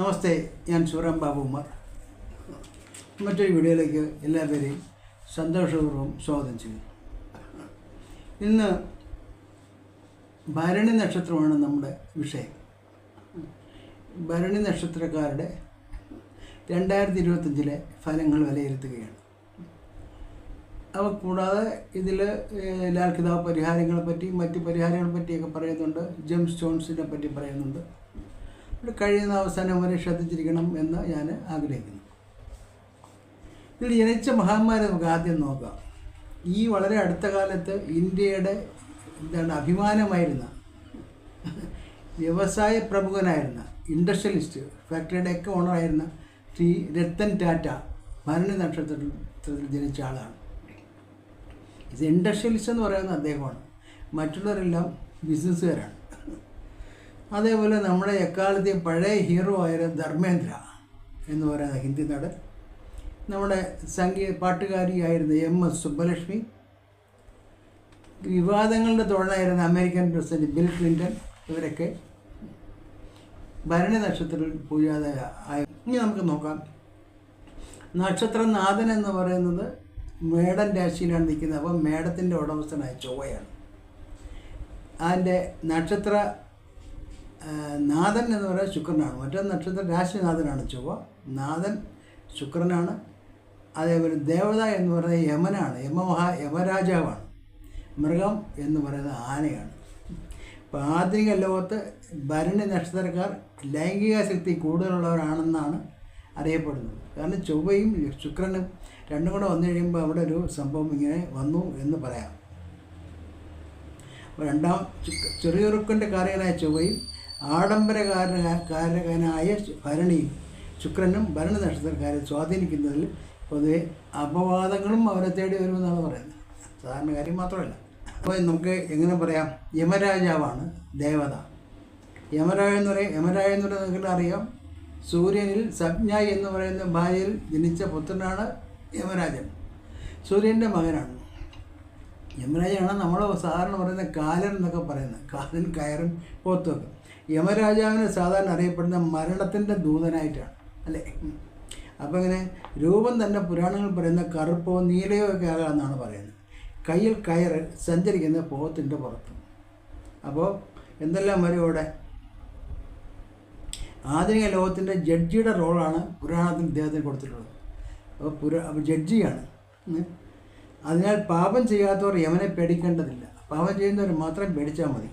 നമസ്തേ ഞാൻ ശിവറാം ബാബു ഉമ്മർ. മറ്റൊരു വീഡിയോയിലേക്ക് എല്ലാവരെയും സന്തോഷപൂർവം സ്വാഗതം ചെയ്യുന്നു. ഇന്ന് ഭരണി നക്ഷത്രമാണ് നമ്മുടെ വിഷയം. ഭരണി നക്ഷത്രക്കാരുടെ രണ്ടായിരത്തി ഇരുപത്തഞ്ചിലെ ഫലങ്ങൾ വിലയിരുത്തുകയാണ്. അവ കൂടാതെ ഇതിൽ ലാൽ കിതാബ് പരിഹാരങ്ങളെ പറ്റി മറ്റ് പരിഹാരങ്ങളെ പറ്റിയൊക്കെ പറയുന്നുണ്ട്. ജെം സ്റ്റോൺസിനെ പറ്റി പറയുന്നുണ്ട്. കഴിയുന്ന അവസാനം വരെ ശ്രദ്ധിച്ചിരിക്കണം എന്ന് ഞാൻ ആഗ്രഹിക്കുന്നു. ഇതിൽ ജനിച്ച മഹാന്മാരെ നമുക്ക് ആദ്യം നോക്കാം. ഈ വളരെ അടുത്ത കാലത്ത് ഇന്ത്യയുടെ എന്താണ് അഭിമാനമായിരുന്ന വ്യവസായ പ്രമുഖനായിരുന്ന ഇൻഡസ്ട്രിയലിസ്റ്റ് ഫാക്ടറിയുടെ ഒക്കെ ഓണറായിരുന്ന ശ്രീ രത്തൻ ടാറ്റ ഭരണി നക്ഷത്രത്തിൽ ജനിച്ച ആളാണ്. ഇത് ഇൻഡസ്ട്രിയലിസ്റ്റ് എന്ന് പറയുന്നത് അദ്ദേഹമാണ്. മറ്റുള്ളവരെല്ലാം ബിസിനസ്സുകാരാണ് അതേപോലെ നമ്മുടെ എക്കാലത്തെ പഴയ ഹീറോ ആയ ധർമ്മേന്ദ്ര എന്ന് പറയുന്ന ഹിന്ദി നടൻ നമ്മുടെ സംഗീത പാട്ടുകാരിയായിരുന്ന എം എസ് സുബ്ബലക്ഷ്മി വിവാദങ്ങളുടെ തുടർന്നായിരുന്ന അമേരിക്കൻ പ്രസിഡന്റ് ബിൽ ക്ലിന്റൺ ഇവരൊക്കെ ഭരണി നക്ഷത്രത്തിൽ പൂജാത ആയ ഇനി നമുക്ക് നോക്കാം. നക്ഷത്രനാഥൻ എന്ന് പറയുന്നത് മേടൻ രാശിയിലാണ് നിൽക്കുന്നത്. അപ്പം മേടത്തിന്റെ ഉടമസ്ഥനായ ചൊവ്വയാണ്. അതിന്റെ നക്ഷത്ര നാഥൻ എന്ന് പറയുന്നത് ശുക്രനാണ്. മറ്റേ നക്ഷത്രം രാശിനാഥനാണ് ചൊവ്വ. നാഥൻ ശുക്രനാണ്. അതേപോലെ ദേവത എന്ന് പറയുന്നത് യമനാണ്. യമമഹാ യമരാജാവാണ്. മൃഗം എന്ന് പറയുന്നത് ആനയാണ്. ഇപ്പോൾ ആധുനിക ലോകത്ത് ഭരണി നക്ഷത്രക്കാർ ലൈംഗിക ശക്തി കൂടുതലുള്ളവരാണെന്നാണ് അറിയപ്പെടുന്നത്. കാരണം ചൊവ്വയും ശുക്രനും രണ്ടും കൂടെ വന്നു കഴിയുമ്പോൾ അവിടെ ഒരു സംഭവം ഇങ്ങനെ വന്നു എന്ന് പറയാം. രണ്ടാം ചെറിയൊരുക്കന്റെ കാര്യങ്ങളായ ചൊവ്വയും ആഡംബരകാരന കാരകനായ ഭരണിയും ശുക്രനും ഭരണ നക്ഷത്രക്കാരെ സ്വാധീനിക്കുന്നതിൽ പൊതുവെ അപവാദങ്ങളും അവരെ തേടി വരുമെന്നാണ് പറയുന്നത്. സാധാരണ കാര്യം മാത്രമല്ല. അപ്പോൾ നമുക്ക് എങ്ങനെ പറയാം? യമരാജാവാണ് ദേവത. യമരാജ എന്ന് പറയും യമരാജ എന്ന് പറയുന്നത് നിങ്ങൾക്ക് അറിയാം. സൂര്യനിൽ സജ്ഞായി എന്ന് പറയുന്ന ഭാര്യയിൽ ജനിച്ച പുത്രനാണ് യമരാജൻ. സൂര്യന്റെ മകനാണ്. യമരാജനാണ് നമ്മൾ സാധാരണ പറയുന്ന കാലൻ എന്നൊക്കെ പറയുന്നത്. കാലൻ കയറും പോത്തൊക്കെ യമരാജാവിന് സാധാരണ അറിയപ്പെടുന്ന മരണത്തിന്റെ ദൂതനായിട്ടാണ്. അല്ലേ? അപ്പോൾ ഇങ്ങനെ രൂപം തന്നെ പുരാണങ്ങൾ പറയുന്ന കറുപ്പോ നീലയോ ഒക്കെ ആകാമെന്നാണ് പറയുന്നത്. കയ്യിൽ കയറ് സഞ്ചരിക്കുന്ന പോത്തിന്റെ പുറത്ത്. അപ്പോൾ എന്തെല്ലാം വരും ഇവിടെ ആധുനിക ലോകത്തിന്റെ ജഡ്ജിയുടെ റോളാണ് പുരാണത്തിൽ ഇദ്ദേഹത്തിന് കൊടുത്തിട്ടുള്ളത്. അപ്പോൾ പുരാ ജഡ്ജിയാണ്. അതിനാൽ പാപം ചെയ്യാത്തവർ യമനെ പേടിക്കേണ്ടതില്ല. പാപം ചെയ്യുന്നവർ മാത്രം പേടിച്ചാൽ മതി.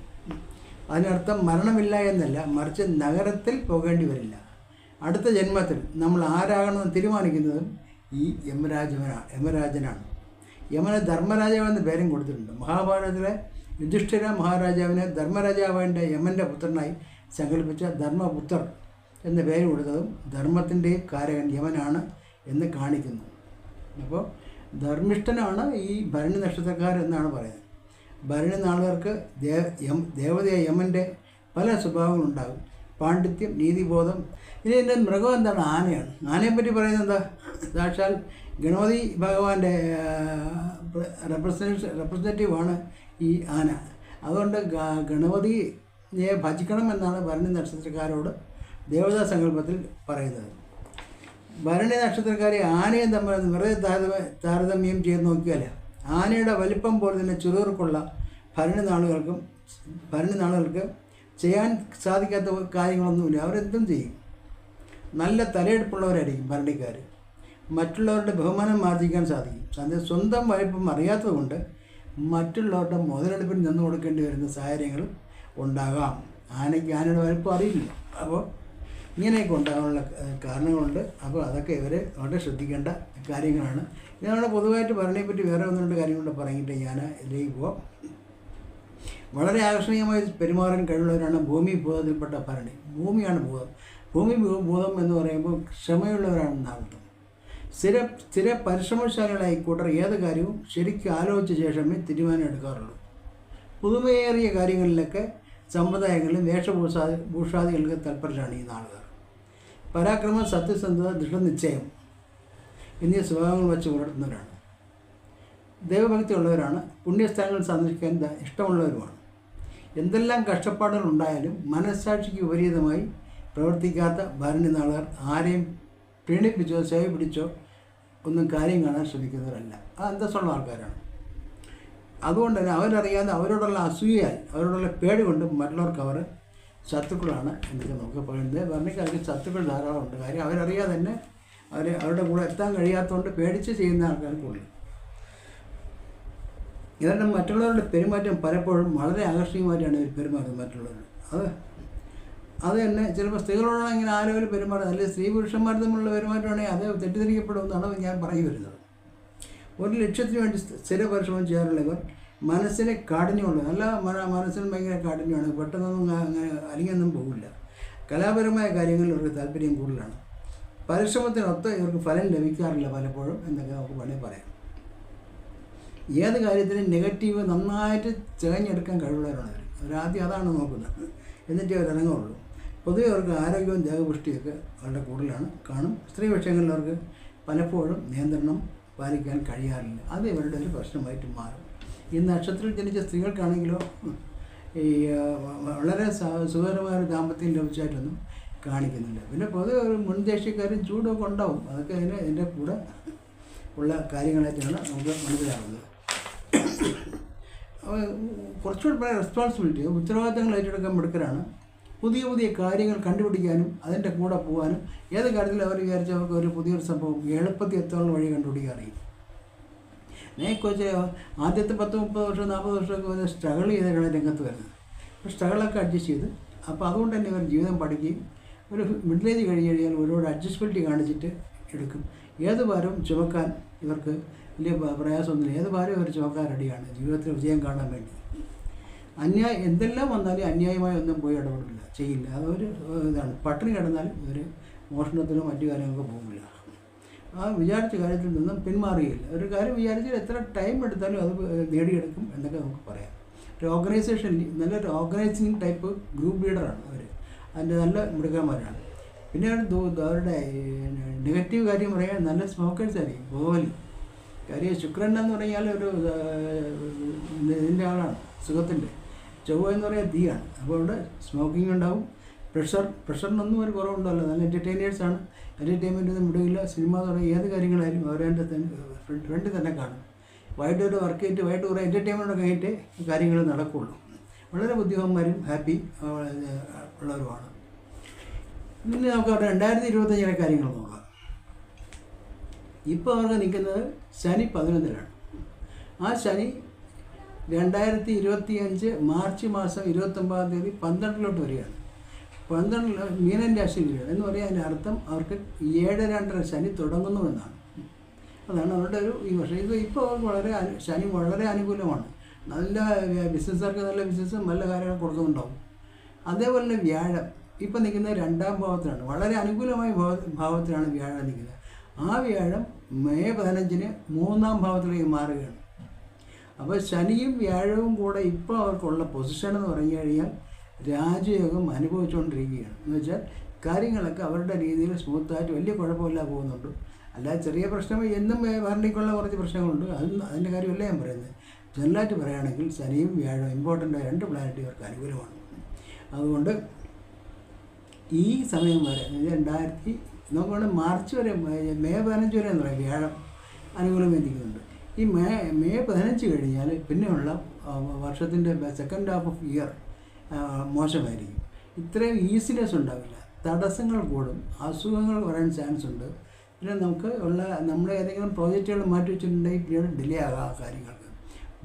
അതിനർത്ഥം മരണമില്ല എന്നല്ല മറിച്ച് നഗരത്തിൽ പോകേണ്ടി വരില്ല. അടുത്ത ജന്മത്തിൽ നമ്മൾ ആരാകണമെന്ന് തീരുമാനിക്കുന്നതും ഈ യമരാജവനാണ് യമരാജനാണ്. യമന ധർമ്മരാജാവ് എന്ന പേരും കൊടുത്തിട്ടുണ്ട്. മഹാഭാരതത്തിലെ യുധിഷ്ഠിര മഹാരാജാവിനെ ധർമ്മരാജാവിന്റെ യമന്റെ പുത്രനായി സങ്കല്പിച്ച ധർമ്മപുത്രർ എന്ന പേര് കൊടുത്തതും ധർമ്മത്തിന്റെ കാരകൻ യമനാണ് എന്ന് കാണിക്കുന്നു. അപ്പോൾ ധർമ്മിഷ്ഠനാണ് ഈ ഭരണി നക്ഷത്രക്കാരെന്നാണ് പറയുന്നത്. ഭരണി നാളുകാർക്ക് ദേവ ദേവതയായ യമന്റെ പല സ്വഭാവങ്ങളുണ്ടാകും പാണ്ഡിത്യം നീതിബോധം. ഇനി എന്റെ മൃഗം എന്താണ്? ആനയാണ്. ആനയെപ്പറ്റി പറയുന്നത് എന്താ? സാക്ഷാൽ ഗണപതി ഭഗവാന്റെ റെപ്രസെന്റേഷൻ റെപ്രസെന്റേറ്റീവാണ് ഈ ആന. അതുകൊണ്ട് ഗണപതിയെ ഭജിക്കണം എന്നാണ് ഭരണി നക്ഷത്രക്കാരോട് ദേവതാ സങ്കല്പത്തിൽ പറയുന്നത്. ഭരണി നക്ഷത്രക്കാരെ ആനയും തമ്മിൽ വെറുതെ താരതമ്യ ചെയ്ത് നോക്കിയാൽ ആനയുടെ വലിപ്പം പോലെ തന്നെ ചുറുകുറുക്കുള്ള ഭരണനാളുകൾക്കും നാളുകൾക്കും ഭരണി നാളുകൾക്ക് ചെയ്യാൻ സാധിക്കാത്ത കാര്യങ്ങളൊന്നുമില്ല. അവരെന്തും ചെയ്യും. നല്ല തലയെടുപ്പുള്ളവരായിരിക്കും ഭരണിക്കാർ മറ്റുള്ളവരുടെ ബഹുമാനം ആർജിക്കാൻ സാധിക്കും. അതിന് സ്വന്തം വലിപ്പം അറിയാത്തതുകൊണ്ട് മറ്റുള്ളവരുടെ മുതലെടുപ്പിന് നിന്ന് കൊടുക്കേണ്ടി വരുന്ന സാഹചര്യങ്ങളും ഉണ്ടാകാം. ആനയ്ക്ക് ആനയുടെ വലിപ്പം അറിയില്ല. അപ്പോൾ ഇങ്ങനെയൊക്കെ ഉണ്ടാകാനുള്ള കാരണങ്ങളുണ്ട്. അപ്പോൾ അതൊക്കെ ഇവർ വളരെ ശ്രദ്ധിക്കേണ്ട കാര്യങ്ങളാണ്. ഇതാണ് പൊതുവായിട്ട് ഭരണിയെ പറ്റി വേറെ ഒന്ന് രണ്ട് കാര്യങ്ങൾ കൂടെ പറഞ്ഞിട്ട് ഞാൻ ഇതിലേക്ക് പോവാം. വളരെ ആകർഷണീയമായി പെരുമാറാൻ കഴിവുള്ളവരാണ് ഭൂമി ഭൂതത്തിൽപ്പെട്ട ഭരണി. ഭൂമിയാണ് ഭൂതം ഭൂമി ഭൂതം എന്ന് പറയുമ്പോൾ ക്ഷമയുള്ളവരാണെന്ന് അർത്ഥം സ്ഥിര സ്ഥിര പരിശ്രമശാലികളായി കൂട്ടർ ഏത് കാര്യവും ശരിക്കും ആലോചിച്ച ശേഷമേ തീരുമാനം എടുക്കാറുള്ളൂ. പുതുമയേറിയ കാര്യങ്ങളിലൊക്കെ സമ്പ്രദായങ്ങളിലും വേഷഭൂഷാ ഭൂഷാദികൾക്ക് തൽപരരാണ് ഈ നാളുകാർ പരാക്രമം സത്യസന്ധത ദൃഢനിശ്ചയം എന്നീ സ്വഭാവങ്ങൾ വെച്ച് പുലർത്തുന്നവരാണ് ദൈവഭക്തി ഉള്ളവരാണ് പുണ്യസ്ഥാനങ്ങൾ സന്ദർശിക്കാൻ ഇഷ്ടമുള്ളവരുമാണ്. എന്തെല്ലാം കഷ്ടപ്പാടുകൾ ഉണ്ടായാലും മനസ്സാക്ഷിക്ക് വിപരീതമായി പ്രവർത്തിക്കാത്ത ഭരണി നാളുകാർ ആരെയും പ്രീണിപ്പിച്ചോ സേവ പിടിച്ചോ ഒന്നും കാര്യം കാണാൻ ശ്രമിക്കുന്നവരല്ല. അത് അന്തസ്സുള്ള ആൾക്കാരാണ്. അതുകൊണ്ട് തന്നെ അവരറിയാതെ അവരോടുള്ള അസൂയാൽ അവരോടുള്ള പേടി കൊണ്ട് മറ്റുള്ളവർക്ക് അവർ ശത്രുക്കളാണ് എന്നൊക്കെ നമുക്ക് പറയുന്നത് ഭരണക്കാർക്ക് ശത്രുക്കൾ ധാരാളമുണ്ട്. കാര്യം അവരറിയാതെ തന്നെ അവർ അവരുടെ കൂടെ എത്താൻ കഴിയാത്തതുകൊണ്ട് പേടിച്ച് ചെയ്യുന്ന ആൾക്കാർ കൂടുതൽ ഇതെല്ലാം മറ്റുള്ളവരുടെ പെരുമാറ്റം പലപ്പോഴും വളരെ ആകർഷണീയമായിട്ടാണ് ഇവർ പെരുമാറുന്നത് മറ്റുള്ളവർ. അത് അത് തന്നെ ചിലപ്പോൾ സ്ത്രീകളോടാണ് ഇങ്ങനെ ആരോഗ്യം പെരുമാറുന്നത്. അല്ലെങ്കിൽ സ്ത്രീ പുരുഷന്മാർ തമ്മിലുള്ള പെരുമാറ്റമാണെങ്കിൽ അത് തെറ്റിദ്ധരിക്കപ്പെടുമെന്നാണ് ഞാൻ പറഞ്ഞു വരുന്നത് ഒരു ലക്ഷ്യത്തിന് വേണ്ടി സ്ഥ- സ്ഥിര പരിശ്രമം ചെയ്യാറുള്ള ഇവർ മനസ്സിനെ കാഠിന്യമുണ്ട് നല്ല മന മനസ്സിന് ഭയങ്കര കാഠിന്യമാണ്. പെട്ടെന്നൊന്നും അങ്ങനെ അലിങ്ങൊന്നും പോകില്ല കലാപരമായ കാര്യങ്ങളിൽ ഇവർക്ക് താല്പര്യം കൂടുതലാണ്. പരിശ്രമത്തിനൊത്ത് ഇവർക്ക് ഫലം ലഭിക്കാറില്ല പലപ്പോഴും എന്നൊക്കെ നമുക്ക് വേണമെങ്കിൽ പറയാം. ഏത് കാര്യത്തിനും നെഗറ്റീവ് നന്നായിട്ട് ചികഞ്ഞെടുക്കാൻ കഴിവുള്ളവരാണ് അവർ അവരാദ്യം അതാണ് നോക്കുന്നത്. എന്നിട്ടേ അവർ ഇറങ്ങുള്ളൂ. പൊതുവെ അവർക്ക് ആരോഗ്യവും ദേഹപുഷ്ടിയൊക്കെ വളരെ കൂടുതലാണ്. കാണും. സ്ത്രീ വിഷയങ്ങളിൽ അവർക്ക് പലപ്പോഴും നിയന്ത്രണം പാലിക്കാൻ കഴിയാറില്ല. അത് ഇവരുടെ ഒരു പ്രശ്നമായിട്ട് മാറും. ഈ നക്ഷത്രത്തിൽ ജനിച്ച സ്ത്രീകൾക്കാണെങ്കിലോ ഈ വളരെ സുഖകരമായ ഒരു ദാമ്പത്യം ലഭിച്ചായിട്ടൊന്നും കാണിക്കുന്നില്ല. പിന്നെ പൊതുവെ ഒരു മുൻദേശീയക്കാരും ചൂടൊക്കെ ഉണ്ടാവും. അതൊക്കെ അതിന് എന്റെ കൂടെ ഉള്ള കാര്യങ്ങളായിട്ടാണ് നമുക്ക് മനസ്സിലാവുന്നത്. കുറച്ചുകൂടി പറയാൻ റെസ്പോൺസിബിലിറ്റി ഉത്തരവാദിത്തങ്ങൾ ഏറ്റെടുക്കാൻ മിടുക്കരാണ്. പുതിയ പുതിയ കാര്യങ്ങൾ കണ്ടുപിടിക്കാനും അതിന്റെ കൂടെ പോകാനും ഏത് കാര്യത്തിൽ അവർ വിചാരിച്ച അവർക്ക് ഒരു പുതിയൊരു സംഭവം എളുപ്പത്തിൽ എത്താനുള്ള വഴി കണ്ടുപിടിക്കാൻ അറിയും. ഞാൻ കുറച്ച് ആദ്യത്തെ പത്ത് മുപ്പത് വർഷം നാൽപ്പത് വർഷമൊക്കെ സ്ട്രഗിൾ ചെയ്തിട്ടാണ് രംഗത്ത് വരുന്നത്. അപ്പോൾ സ്ട്രഗിളൊക്കെ അഡ്ജസ്റ്റ് ചെയ്ത് അപ്പോൾ അതുകൊണ്ട് തന്നെ ഇവർ ജീവിതം പഠിക്കുകയും ഒരു മിഡിൽ ഏജ് കഴിഞ്ഞ് കഴിഞ്ഞാൽ ഒരുപാട് അഡ്ജസ്റ്റബിലിറ്റി കാണിച്ചിട്ട് എടുക്കും. ഏത് ഭാരവും ചുമക്കാൻ ഇവർക്ക് വലിയ പ്രയാസമൊന്നുമില്ല. ഏത് ഭാരം ഇവർ ചുമക്കാൻ റെഡിയാണ്. ജീവിതത്തിൽ വിജയം കാണാൻ വേണ്ടി. അന്യായ എന്തെല്ലാം വന്നാലും അന്യായമായി ഒന്നും പോയി ഇടപെടില്ല. ചെയ്യില്ല. അതൊരു ഇതാണ്. പട്ടിണി കിടന്നാലും ഇവർ മോഷണത്തിനോ മറ്റു കാര്യങ്ങൾക്കോ പോകില്ല ആ വിചാരിച്ച കാര്യത്തിൽ നിന്നും പിന്മാറുകയില്ല ഒരു കാര്യം വിചാരിച്ചാൽ എത്ര ടൈം എടുത്താലും അത് നേടിയെടുക്കും എന്നൊക്കെ നമുക്ക് പറയാം. ഒരു ഓർഗനൈസേഷൻ നല്ലൊരു ഓർഗനൈസിങ് ടൈപ്പ് ഗ്രൂപ്പ് ലീഡറാണ് അവർ അതിന്റെ നല്ല മൃഗന്മാരാണ്. പിന്നെ അവരുടെ നെഗറ്റീവ് കാര്യം പറയാൻ നല്ല സ്മോക്കേഴ്സ് ആയിരിക്കും ഗോലി കാര്യം ശുക്രൻ എന്ന് പറഞ്ഞാൽ ഒരു ഇതിന്റെ ആളാണ് സുഖത്തിന്റെ. ചൊവ്വ എന്ന് പറയാൻ തീയാണ്. അപ്പോൾ അവിടെ സ്മോക്കിംഗ് ഉണ്ടാവും. പ്രഷർ പ്രഷറിനൊന്നും ഒരു കുറവുണ്ടല്ലോ. നല്ല എന്റർടൈനേഴ്സാണ് എന്റർടൈൻമെന്റ് മിടില്ല സിനിമ തുടങ്ങി ഏത് കാര്യങ്ങളായാലും അവരതിന്റെ ഫ്രണ്ട് തന്നെ കാണും. വൈകിട്ട് ഒരു വർക്ക് ചെയ്തിട്ട് വൈകിട്ട് കുറേ എന്റർടൈൻമെന്റ് കഴിഞ്ഞിട്ട് കാര്യങ്ങൾ നടക്കുകയുള്ളൂ വളരെ ബുദ്ധിമാന്മാരും ഹാപ്പി ഉള്ളവരുമാണ്. പിന്നെ നമുക്ക് അവിടെ രണ്ടായിരത്തി ഇരുപത്തഞ്ചിലെ കാര്യങ്ങൾ നോക്കാം. ഇപ്പോൾ അവർക്ക് നിൽക്കുന്നത് ശനി പതിനൊന്നിലാണ് ആ ശനി രണ്ടായിരത്തി ഇരുപത്തി അഞ്ച് മാർച്ച് മാസം ഇരുപത്തൊമ്പതാം തീയതി പന്ത്രണ്ടിലോട്ട് വരികയാണ്. പന്ത്രണ്ടിൽ മീനൻ രാശി വരികയാണ് എന്ന് പറയാൻ അർത്ഥം അവർക്ക് ഏഴ് രണ്ടര ശനി തുടങ്ങുന്നു എന്നാണ് അതാണ് അവരുടെ ഒരു ഈ വർഷം. ഇത് ഇപ്പോൾ അവർക്ക് വളരെ ശനി വളരെ അനുകൂലമാണ്. നല്ല ബിസിനസ്സുകാർക്ക് നല്ല ബിസിനസ്സും നല്ല കാര്യങ്ങൾ കൊടുക്കുന്നുണ്ടാവും. അതേപോലെ തന്നെ വ്യാഴം. ഇപ്പം നിൽക്കുന്നത് രണ്ടാം ഭാവത്തിലാണ്. വളരെ അനുകൂലമായ ഭാവ ഭാവത്തിലാണ് വ്യാഴം നിൽക്കുന്നത്. ആ വ്യാഴം മെയ് പതിനഞ്ചിന് മൂന്നാം ഭാവത്തിലേക്ക് മാറുകയാണ്. അപ്പോൾ ശനിയും വ്യാഴവും കൂടെ ഇപ്പോൾ അവർക്കുള്ള പൊസിഷൻ എന്ന് പറഞ്ഞു കഴിഞ്ഞാൽ രാജയോഗം അനുഭവിച്ചുകൊണ്ടിരിക്കുകയാണ്. എന്ന് വെച്ചാൽ കാര്യങ്ങളൊക്കെ അവരുടെ രീതിയിൽ സ്മൂത്തായിട്ട് വലിയ കുഴപ്പമില്ല പോകുന്നുണ്ട്. അല്ലാതെ ചെറിയ പ്രശ്നം എന്നും ഭരണിക്കുള്ള കുറച്ച് പ്രശ്നങ്ങളുണ്ട്. അത് അതിന്റെ കാര്യമല്ല ഞാൻ പറയുന്നത്. ജനറലായിട്ട് പറയുകയാണെങ്കിൽ ശനിയും വ്യാഴം ഇമ്പോർട്ടന്റ് രണ്ട് പ്ലാനറ്റ് ഇവർക്ക് അനുകൂലമാണ്. അതുകൊണ്ട് ഈ സമയം വരെ രണ്ടായിരത്തി നോക്കുകയാണെങ്കിൽ മാർച്ച് വരെ മെയ് പതിനഞ്ച് വരെ എന്ന് പറയാം വ്യാഴം അനുകൂലം എത്തിക്കുന്നുണ്ട് ഈ മെയ് മെയ് പതിനഞ്ച് കഴിഞ്ഞാൽ പിന്നെയുള്ള വർഷത്തിന്റെ സെക്കൻഡ് ഹാഫ് ഓഫ് ഇയർ മോശമായിരിക്കും. ഇത്രയും ഈസിനെസ് ഉണ്ടാവില്ല. തടസ്സങ്ങൾ കൂടും. അസുഖങ്ങൾ വരാൻ ചാൻസ് ഉണ്ട്. പിന്നെ നമുക്ക് ഉള്ള നമ്മുടെ ഏതെങ്കിലും പ്രോജക്റ്റുകൾ മാറ്റി വെച്ചിട്ടുണ്ടെങ്കിൽ പിന്നീട് ഡിലേ ആകാം ആ കാര്യങ്ങൾക്ക്.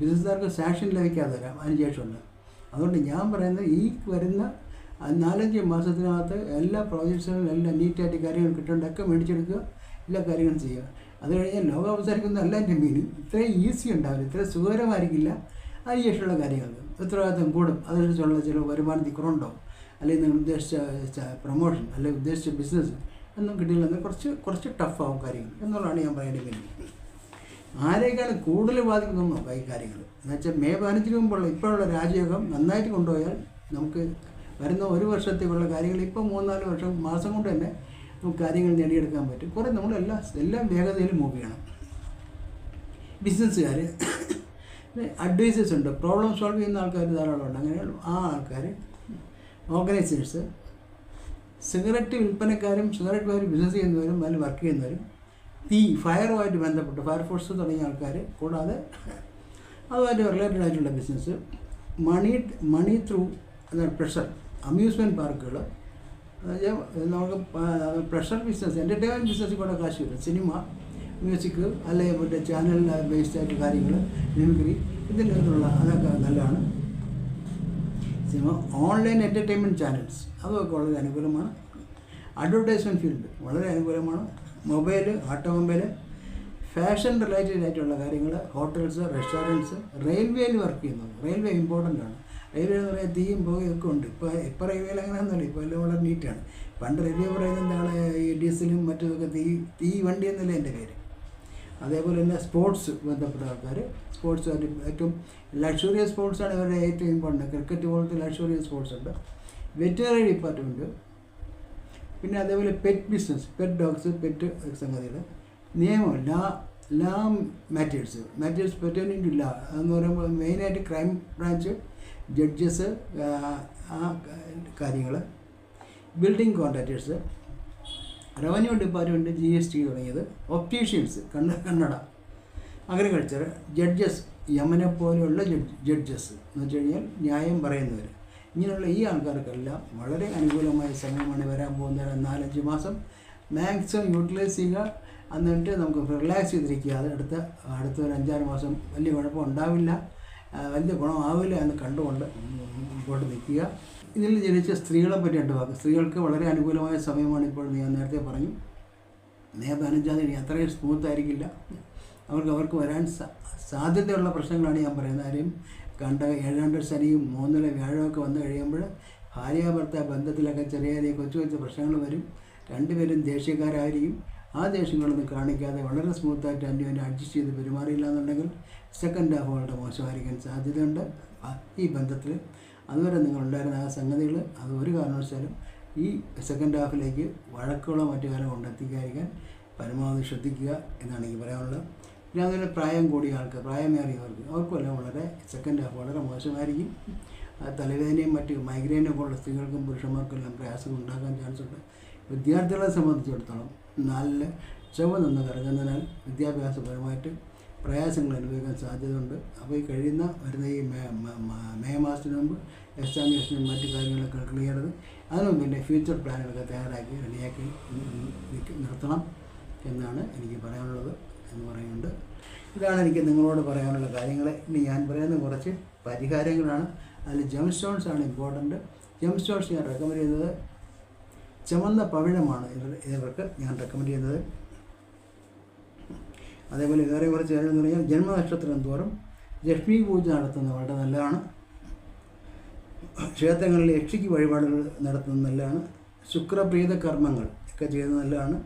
ബിസിനസ്സുകാർക്ക് സാക്ഷൻ ലഭിക്കാതെ വരാം. അതിനുശേഷമുണ്ട് അതുകൊണ്ട് ഞാൻ പറയുന്നത് ഈ വരുന്ന നാലഞ്ച് മാസത്തിനകത്ത് എല്ലാ പ്രോജക്ട്സുകളും എല്ലാം നീറ്റായിട്ട് കാര്യങ്ങൾ കിട്ടേണ്ടതൊക്കെ മേടിച്ചെടുക്കുക. എല്ലാ കാര്യങ്ങളും ചെയ്യുക. അത് കഴിഞ്ഞാൽ ലോകം അവസാനിക്കുന്നതല്ല എന്റെ മീനിങ് ഇത്രയും ഈസി ഉണ്ടാവില്ല. ഇത്രയും സുഖകരമായിരിക്കില്ല. അതിനുശേഷമുള്ള കാര്യങ്ങൾ. ഉത്തരവാദിത്വം കൂടും? അതനുസരിച്ചുള്ള ചില വരുമാനത്തിൽ കുറവുണ്ടോ അല്ലെങ്കിൽ നിങ്ങൾ ഉദ്ദേശിച്ച പ്രൊമോഷൻ അല്ലെങ്കിൽ ഉദ്ദേശിച്ച ബിസിനസ് ഒന്നും കിട്ടിയില്ലെന്ന് കുറച്ച് കുറച്ച് ടഫാവും കാര്യങ്ങൾ. എന്നുള്ളതാണ് ഞാൻ പറയേണ്ടി വരുന്നത് ആരെയൊക്കെയാണ് കൂടുതൽ ബാധിക്കുന്നതെന്നോ ഈ കാര്യങ്ങൾ. എന്ന് വെച്ചാൽ മെയ് പതിനഞ്ചിന് മുമ്പുള്ള ഇപ്പോഴുള്ള രാജയോഗം നന്നായിട്ട് കൊണ്ടുപോയാൽ നമുക്ക് വരുന്ന ഒരു വർഷത്തേക്കുള്ള കാര്യങ്ങൾ ഇപ്പോൾ മൂന്നാൽ വർഷം മാസം കൊണ്ട് തന്നെ നമുക്ക് കാര്യങ്ങൾ നേടിയെടുക്കാൻ പറ്റും. കുറേ നമ്മളെല്ലാം എല്ലാം വേഗതയിൽ മൂവ് ചെയ്യണം. ബിസിനസ്സുകാർ അഡ്വൈസേഴ്സ് ഉണ്ട്. പ്രോബ്ലം സോൾവ് ചെയ്യുന്ന ആൾക്കാർ ധാരാളമുണ്ട് അങ്ങനെ ആ ആൾക്കാർ ഓർഗനൈസേഴ്സ് സിഗരറ്റ് വിൽപ്പനക്കാരും സിഗരറ്റ് ബിസിനസ് ചെയ്യുന്നവരും അതിൽ വർക്ക് ചെയ്യുന്നവരും തീ ഫയറുമായിട്ട് ബന്ധപ്പെട്ട് ഫയർഫോഴ്സ് തുടങ്ങിയ ആൾക്കാർ കൂടാതെ അതുമായിട്ട് റിലേറ്റഡ് ആയിട്ടുള്ള business money money through pressure amusement പാർക്കുകൾ നമുക്ക് പ്രഷർ ബിസിനസ് എന്റർടൈൻമെന്റ് ബിസിനസ്സിൽ കൂടെ കാശ് വരും. സിനിമ മ്യൂസിക് അല്ലെങ്കിൽ മറ്റേ ചാനൽ ബേസ്ഡ് ആയിട്ട് കാര്യങ്ങൾ മിമിക്രി ഇതിനുള്ള അതൊക്കെ നല്ലതാണ്. സിനിമ ഓൺലൈൻ എന്റർടൈൻമെന്റ് ചാനൽസ് അതൊക്കെ വളരെ അനുകൂലമാണ്. അഡ്വർടൈസ്മെന്റ് ഫീൽഡ് വളരെ അനുകൂലമാണ്. മൊബൈൽ ഓട്ടോമൊബൈൽ ഫാഷൻ റിലേറ്റഡ് ആയിട്ടുള്ള കാര്യങ്ങൾ ഹോട്ടൽസ് റെസ്റ്റോറന്റ്സ് റെയിൽവേയിൽ വർക്ക് ചെയ്യുന്നു റെയിൽവേ ഇമ്പോർട്ടന്റ് ആണ്. റെയിൽവേ എന്ന് പറയുന്നത് തീയും പോകുകയും ഒക്കെ ഉണ്ട്. ഇപ്പോൾ ഇപ്പോൾ റെയിൽവേയിൽ അങ്ങനെയൊന്നുമില്ല ഇപ്പോൾ എല്ലാം വളരെ നീറ്റാണ് പണ്ട് റെയിൽവേ പറയുന്നത് എന്താണ്? ഈ ഡീസലും മറ്റതൊക്കെ തീ തീ വണ്ടി എന്നല്ലേ എന്റെ പേര്? അതേപോലെ തന്നെ സ്പോർട്സ് ബന്ധപ്പെട്ട ആൾക്കാർ സ്പോർട്സ് ഏറ്റവും ലക്ഷറിയസ് സ്പോർട്സാണ് ഇവരുടെ ഏറ്റവും ഇമ്പോർട്ടന്റ് ക്രിക്കറ്റ് പോലത്തെ ലക്ഷറിയസ് സ്പോർട്സ് ഉണ്ട്. വെറ്റിനറി ഡിപ്പാർട്ട്മെന്റ് പിന്നെ അതേപോലെ pet business pet dogs pet സംഗതികൾ. നിയമം ലാ ലാ മാറ്റേഴ്സ് മാറ്റേഴ്സ് പെർട്ടേണിംഗ് ടു ലാ എന്ന് പറയുമ്പോൾ മെയിനായിട്ട് ക്രൈം ബ്രാഞ്ച് ജഡ്ജസ് ആ കാര്യങ്ങൾ. Building contractors revenue department G S T തുടങ്ങിയത് ഒപ്റ്റീഷ്യൻസ് കണ്ണ കന്നഡ അഗ്രികൾച്ചർ ജഡ്ജസ് യമനെ പോലെയുള്ള ജഡ്ജസ് എന്ന് വെച്ച് കഴിഞ്ഞാൽ ന്യായം പറയുന്നവർ ഇങ്ങനെയുള്ള ഈ ആൾക്കാർക്കെല്ലാം വളരെ അനുകൂലമായ സമയമാണ് വരാൻ പോകുന്നത്. നാലഞ്ച് മാസം മാക്സിമം യൂട്ടിലൈസ് ചെയ്യുക. എന്നിട്ട് നമുക്ക് റിലാക്സ് ചെയ്തിരിക്കുക. അത് അടുത്ത അടുത്ത ഒരു അഞ്ചാറ് മാസം വലിയ കുഴപ്പം ഉണ്ടാവില്ല. വലിയ ഗുണമാവില്ല എന്ന് കണ്ടുകൊണ്ട് മുമ്പോട്ട് നിൽക്കുക. ഇതിൽ ജനിച്ച സ്ത്രീകളെ പറ്റി രണ്ട് വാക്ക്. സ്ത്രീകൾക്ക് വളരെ അനുകൂലമായ സമയമാണ് ഇപ്പോൾ ഞാൻ നേരത്തെ പറഞ്ഞു. മേ പതിനഞ്ചാം തീയതി അത്രയും സ്മൂത്ത് ആയിരിക്കില്ല. അവർക്ക് അവർക്ക് വരാൻ സാധ്യതയുള്ള പ്രശ്നങ്ങളാണ് ഞാൻ പറയുന്നത്. ആരെയും കണ്ട ഏഴാണ്ട് ശനിയും മൂന്നില വ്യാഴമൊക്കെ വന്നു കഴിയുമ്പോൾ ഭാര്യാഭർത്ത ബന്ധത്തിലൊക്കെ ചെറിയ ചെറിയ കൊച്ചു കൊച്ചു പ്രശ്നങ്ങൾ വരും. രണ്ടുപേരും ദേഷ്യക്കാരായിരിക്കും. ആ ദേഷ്യങ്ങളൊന്നും കാണിക്കാതെ വളരെ സ്മൂത്തായിട്ട് അന്യോന്യം അഡ്ജസ്റ്റ് ചെയ്ത് പെരുമാറിയില്ല എന്നുണ്ടെങ്കിൽ സെക്കൻഡ് ഹാഫ് വളരെ മോശമായിരിക്കാൻ സാധ്യതയുണ്ട്. ഈ ബന്ധത്തിൽ അതുവരെ നിങ്ങളുണ്ടായിരുന്ന ആ സംഗതികൾ അത് ഒരു കാരണവശാലും ഈ സെക്കൻഡ് ഹാഫിലേക്ക് വഴക്കുകളോ മറ്റു കാലം കൊണ്ടെത്തിക്കാതിരിക്കാൻ പരമാവധി ശ്രദ്ധിക്കുക എന്നാണ് എനിക്ക് പറയാനുള്ളത്. പിന്നെ അതുപോലെ പ്രായം കൂടിയ ആൾക്ക് പ്രായമേറിയവർക്ക് അവർക്കുമെല്ലാം വളരെ സെക്കൻഡ് ഹാഫ് വളരെ മോശമായിരിക്കും. തലവേദനയും മറ്റ് മൈഗ്രെയിനും പോലുള്ള സ്ത്രീകൾക്കും പുരുഷന്മാർക്കെല്ലാം പ്രയാസങ്ങൾ ഉണ്ടാക്കാൻ ചാൻസ് ഉണ്ട്. വിദ്യാർത്ഥികളെ സംബന്ധിച്ചിടത്തോളം നാലിൽ ചുവ നിന്ന് കറങ്ങുന്നതിനാൽ വിദ്യാഭ്യാസപരമായിട്ട് പ്രയാസങ്ങൾ അനുഭവിക്കാൻ സാധ്യതയുണ്ട്. അപ്പോൾ ഈ കഴിയുന്ന വരുന്ന ഈ മേ മാസത്തിന് മുമ്പ് എക്സാമിനേഷനും മറ്റു കാര്യങ്ങളൊക്കെ ക്ലിയർ ചെയ്ത് അതിനു എന്റെ ഫ്യൂച്ചർ പ്ലാനുകളൊക്കെ തയ്യാറാക്കി റെഡിയാക്കി നിർത്തണം എന്നാണ് എനിക്ക് പറയാനുള്ളത് എന്ന് പറയുന്നുണ്ട്. ഇതാണ് എനിക്ക് നിങ്ങളോട് പറയാനുള്ള കാര്യങ്ങൾ. ഇനി ഞാൻ പറയുന്ന കുറച്ച് പരിഹാരങ്ങളാണ്. അതിൽ ജെം സ്റ്റോൺസ് ആണ് ഇമ്പോർട്ടന്റ് ജെം സ്റ്റോൺസ് ഞാൻ റെക്കമെൻഡ് ചെയ്യുന്നത്. ചുമന്ന പവിഴമാണ് ഇവർ ഇവർക്ക് ഞാൻ റെക്കമെൻഡ് ചെയ്യുന്നത്. അതേപോലെ വേറെ കുറച്ച് കാര്യം എന്ന് പറഞ്ഞാൽ ജന്മനക്ഷത്രം തോറും ലക്ഷ്മി പൂജ നടത്തുന്നത് വളരെ നല്ലതാണ്. ക്ഷേത്രങ്ങളിൽ യക്ഷിക്ക് വഴിപാടുകൾ നടത്തുന്നത് നല്ലതാണ്. ശുക്രപ്രീത കർമ്മങ്ങൾ ഒക്കെ ചെയ്യുന്നത് നല്ലതാണ്.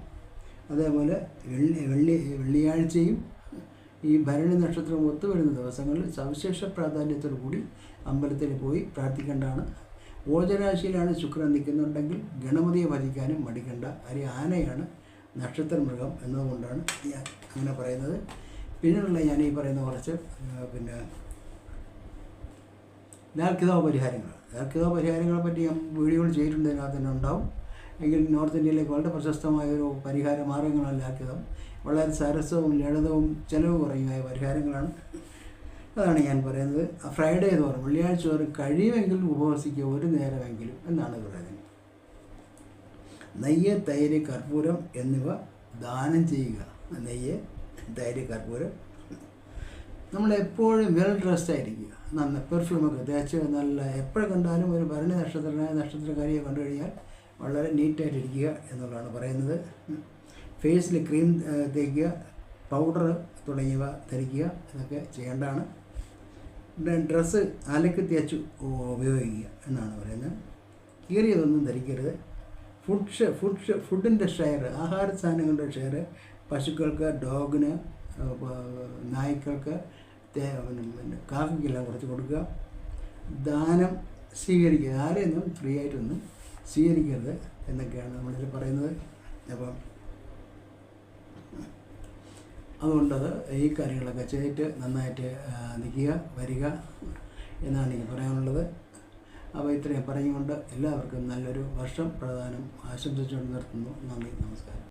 അതേപോലെ വെള്ളി വെള്ളി വെള്ളിയാഴ്ചയും ഈ ഭരണി നക്ഷത്രം ഒത്തുവരുന്ന ദിവസങ്ങളിൽ സവിശേഷ പ്രാധാന്യത്തോടു കൂടി അമ്പലത്തിൽ പോയി പ്രാർത്ഥിക്കേണ്ടതാണ്. ഓജരാശിയിലാണ് ശുക്രൻ നിൽക്കുന്നുണ്ടെങ്കിൽ ഗണപതിയെ ഭജിക്കാനും മടിക്കണ്ട. അരി ആനയാണ്. നക്ഷത്ര മൃഗം എന്നതുകൊണ്ടാണ് ഞാൻ അങ്ങനെ പറയുന്നത്. പിന്നീടുള്ള ഞാൻ ഈ പറയുന്ന കുറച്ച് പിന്നെ ലാൽക്കിതാവ് പരിഹാരങ്ങൾ. ലാൽക്കിതാവ് പരിഹാരങ്ങളെ പറ്റി ഞാൻ വീഡിയോകൾ ചെയ്തിട്ടുണ്ട് അതിനകത്ത് തന്നെ ഉണ്ടാവും. എങ്കിൽ നോർത്ത് ഇന്ത്യയിലേക്ക് വളരെ പ്രശസ്തമായ ഒരു പരിഹാര മാർഗങ്ങളാണ് ലാൽക്കിതം വളരെ സരസവും ലളിതവും ചെലവ് കുറയുമായ പരിഹാരങ്ങളാണ്. അതാണ് ഞാൻ പറയുന്നത്. ഫ്രൈഡേ തോറും വെള്ളിയാഴ്ച തോറും കഴിയുമെങ്കിൽ ഉപവസിക്കുക ഒരു നേരമെങ്കിലും എന്നാണ് പറയുന്നത്. നെയ്യ് തൈര് കർപ്പൂരം എന്നിവ ദാനം ചെയ്യുക. നെയ്യ് തൈര് കർപ്പൂരം. നമ്മൾ എപ്പോഴും വെൽ ഡ്രസ്ഡ് ആയിരിക്കുക. നന്ന പെർഫ്യൂമൊക്കെ തേച്ച് നല്ല എപ്പോഴും കണ്ടാലും ഒരു ഭരണി നക്ഷത്രനായ നക്ഷത്രക്കാരിയെ കണ്ടു കഴിഞ്ഞാൽ വളരെ നീറ്റായിട്ടിരിക്കുക എന്നുള്ളതാണ് പറയുന്നത്. ഫേസിൽ ക്രീം തേക്കുക പൗഡർ തുടങ്ങിയവ ധരിക്കുക ഇതൊക്കെ ചെയ്യേണ്ടതാണ്. ഡ്രസ്സ് അലക്ക് തേച്ച് ഉപയോഗിക്കുക എന്നാണ് പറയുന്നത്. കീറിയതൊന്നും ധരിക്കരുത്. ഫുഡ് ഫുഡ് ഫുഡിന്റെ ഷെയർ ആഹാര സാധനങ്ങളുടെ ഷെയർ പശുക്കൾക്ക് ഡോഗിന് നായ്ക്കൾക്ക് കാക്കയ്ക്കെല്ലാം കുറച്ച് കൊടുക്കുക. ദാനം സ്വീകരിക്കുക. ആരെയൊന്നും ഫ്രീ ആയിട്ടൊന്നും സ്വീകരിക്കരുത് എന്നൊക്കെയാണ് നമ്മളിതിൽ പറയുന്നത്. അപ്പം അതുകൊണ്ടത് ഈ കാര്യങ്ങളൊക്കെ ചെയ്തിട്ട് നന്നായിട്ട് നിൽക്കുക വരിക എന്നാണ് എനിക്ക് പറയാനുള്ളത്. അപ്പോൾ ഇത്രയും പറഞ്ഞുകൊണ്ട് എല്ലാവർക്കും നല്ലൊരു വർഷം പ്രധാനം ആശംസിച്ചുകൊണ്ട് നിർത്തുന്നു. നന്ദി നമസ്കാരം.